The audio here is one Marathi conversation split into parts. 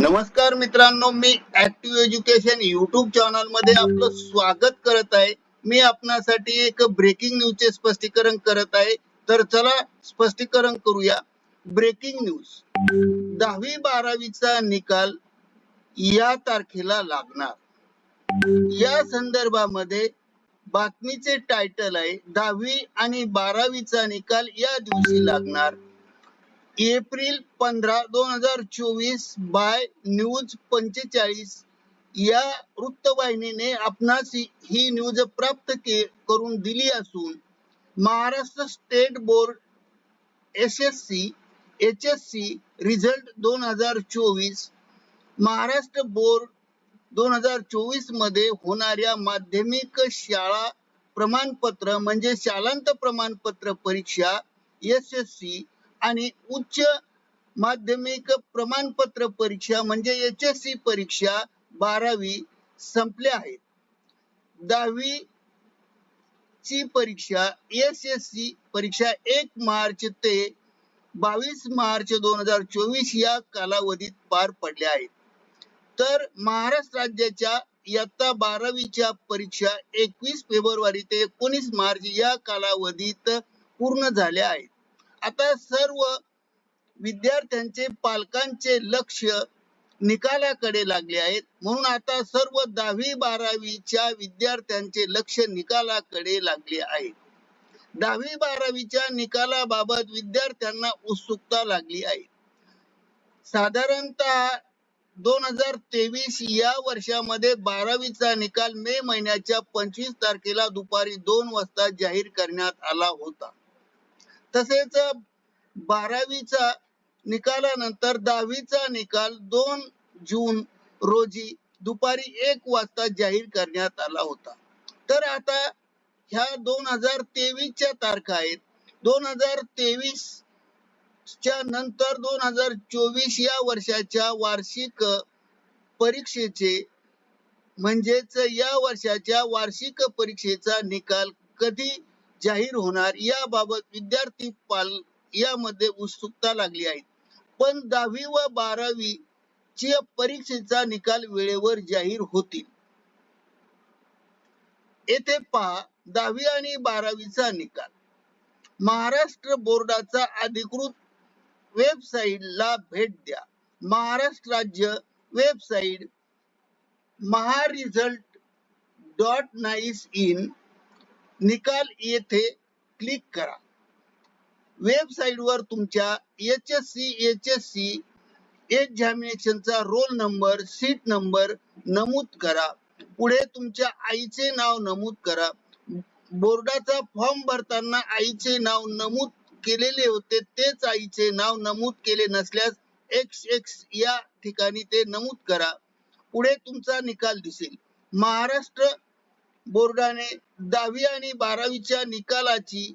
नमस्कार मित्रांनो मी ऍक्टिव्ह एज्युकेशन युट्यूब चॅनलमध्ये आपलं स्वागत करत आहे. मी आपणासाठी एक ब्रेकिंग न्यूजचे स्पष्टीकरण करत आहे. तर चला स्पष्टीकरण करूया. ब्रेकिंग न्यूज दहावी बारावीचा निकाल या तारखेला लागणार. या संदर्भामध्ये बातमीचे टायटल आहे दहावी आणि बारावीचा निकाल या दिवशी लागणार. एप्रिल पंधरा दोन हजार चोवीस बाय न्यूज पंचेचाळीस. या वृत्तवाहिनीने आपणास ही- न्यूज प्राप्त के करून दिली असून Maharashtra state board S S C H S C result दोन हजार चोवीस महाराष्ट्र बोर्ड दोन हजार चोवीसमध्ये होणाऱ्या माध्यमिक शाळा प्रमाणपत्र म्हणजे शालांत प्रमाणपत्र परीक्षा एस एस सी आणि उच्च माध्यमिक प्रमाणपत्र परीक्षा म्हणजे एच एस सी परीक्षा बारावी संपल्या आहेत. दहावी ची परीक्षा एस एस सी परीक्षा एक मार्च ते बावीस मार्च दोन हजार चोवीस या कालावधीत पार पडल्या आहेत. तर महाराष्ट्र राज्याच्या इयत्ता बारावीच्या परीक्षा एकवीस फेब्रुवारी ते एकोणीस मार्च या कालावधीत पूर्ण झाल्या आहेत. आता सर्व विद्यार्थ्यांचे पालकांचे लक्ष निकालाकडे लागले आहेत. म्हणून आता सर्व दहावी बारावीच्या विद्यार्थ्यांचे लक्ष निकालाकडे लागले आहे. दहावी बारावीच्या निकालाबाबत विद्यार्थ्यांना उत्सुकता लागली आहे. साधारणतः दोन हजार तेवीस या वर्षामध्ये बारावीचा निकाल मे महिन्याच्या पंचवीस तारखेला दुपारी दोन वाजता जाहीर करण्यात आला होता. तसेच बारावीचा निकालानंतर दहावीचा निकाल दोन जून रोजी दुपारी एक वाजता जाहीर करण्यात आला होता. तर आता ह्या दोन हजार तेवीसच्या तारखा आहेत. दोन हजार तेवीस च्या नंतर दोन हजार चोवीस या वर्षाच्या वार्षिक परीक्षेचे म्हणजेच या वर्षाच्या वार्षिक परीक्षेचा निकाल कधी जाहीर होणार. याबाबत विद्यार्थी पाल यामध्ये उत्सुकता लागली आहे. पण दहावी व बारावी च्या परीक्षेचा निकाल वेळेवर जाहीर होतील. येथे पहा दहावी आणि बारावीचा निकाल. महाराष्ट्र बोर्डाचा अधिकृत वेबसाईट ला भेट द्या. महाराष्ट्र राज्य website Maharesult dot nic in निकाल येथे क्लिक करा. वेबसाईट वर तुमच्या H S C H S C एक्झामिनेशनचा roll number seat number नमूद करा. पुढे तुमच्या आईचे नाव नमूद करा. बोर्डाचा फॉर्म भरताना आईचे नाव नमूद केलेले होते तेच आईचे नाव नमूद केले नसल्यास एक्स एक्स या ठिकाणी ते नमूद करा. पुढे तुमचा निकाल दिसेल. महाराष्ट्र बोर्डाने दहावी आणि बारावीच्या निकालाची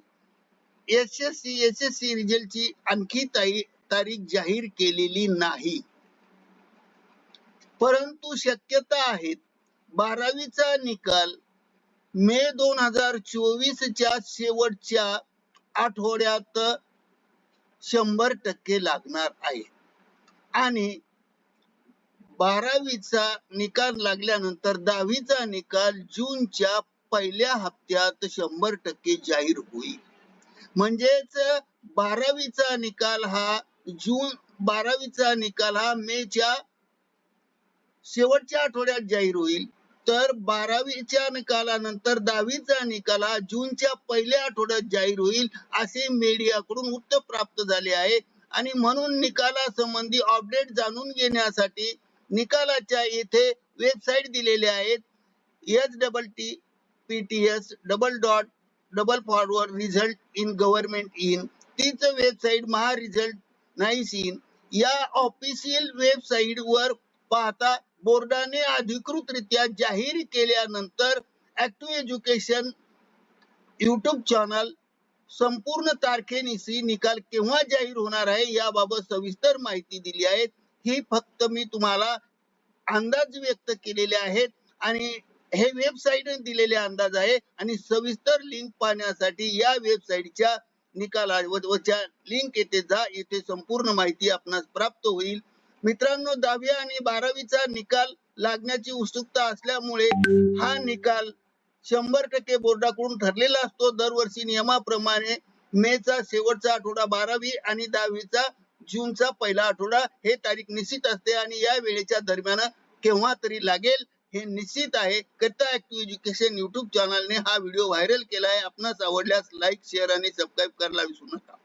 S S C S S C रिझल्टची आणखी तारीख जाहीर केलेली नाही. परंतु शक्यता आहेत. बारावीचा निकाल मे दोन हजार चोवीस च्या शेवटच्या आठवड्यात शंभर टक्के लागणार आहे. आणि बारावीचा निकाल लागल्यानंतर दहावीचा निकाल जूनच्या पहिल्या हप्त्यात शंभर टक्के जाहीर होईल. म्हणजेच बारावीचा निकाल हा जून बारावीचा निकाल हा मेच्या शेवटच्या आठवड्यात जाहीर होईल. तर बारावीच्या निकालानंतर दहावीचा निकाल हा जूनच्या पहिल्या आठवड्यात जाहीर होईल असे मीडियाकडून उत्तर प्राप्त झाले आहे. आणि म्हणून निकालासंबंधी अपडेट जाणून घेण्यासाठी निकालाच्या येथे वेबसाईट दिलेल्या आहेत. H double T P T S double dot double forward result in government in तीच website Maha result nic in या ऑफिशियल वेबसाईट वर पाहता बोर्डाने अधिकृतरित्या जाहीर केल्यानंतर ऍक्टिव्ह एज्युकेशन युट्यूब चॅनल संपूर्ण तारखेनिशी निकाल केव्हा जाहीर होणार आहे याबाबत सविस्तर माहिती दिली आहे. ही फक्त मी तुम्हाला अंदाज व्यक्त केलेले आहेत आणि हे वेबसाईट दिलेले अंदाज आहे आणि सविस्तर लिंक पाहण्यासाठी या वेबसाईटच्या निकाला लिंक येथे जा येथे संपूर्ण माहिती आपणास प्राप्त होईल. मित्रांनो दहावी आणि बारावीचा निकाल लागण्याची उत्सुकता असल्यामुळे हा निकाल शंभर टक्के बोर्डाकडून ठरलेला असतो. दरवर्षी नियमाप्रमाणे मेचा शेवटचा आठवडा बारावी आणि दहावीचा जूनचा पहिला आठवडा हे तारीख निश्चित असते आणि या वेळेच्या दरम्यान केव्हा तरी लागेल हे निश्चित आहे. कथा ऍक्टिव्ह एज्युकेशन युट्यूब चॅनलने हा व्हिडिओ व्हायरल केला आहे. आपणास आवडल्यास लाईक शेअर आणि सबस्क्राईब करायला विसरू नका.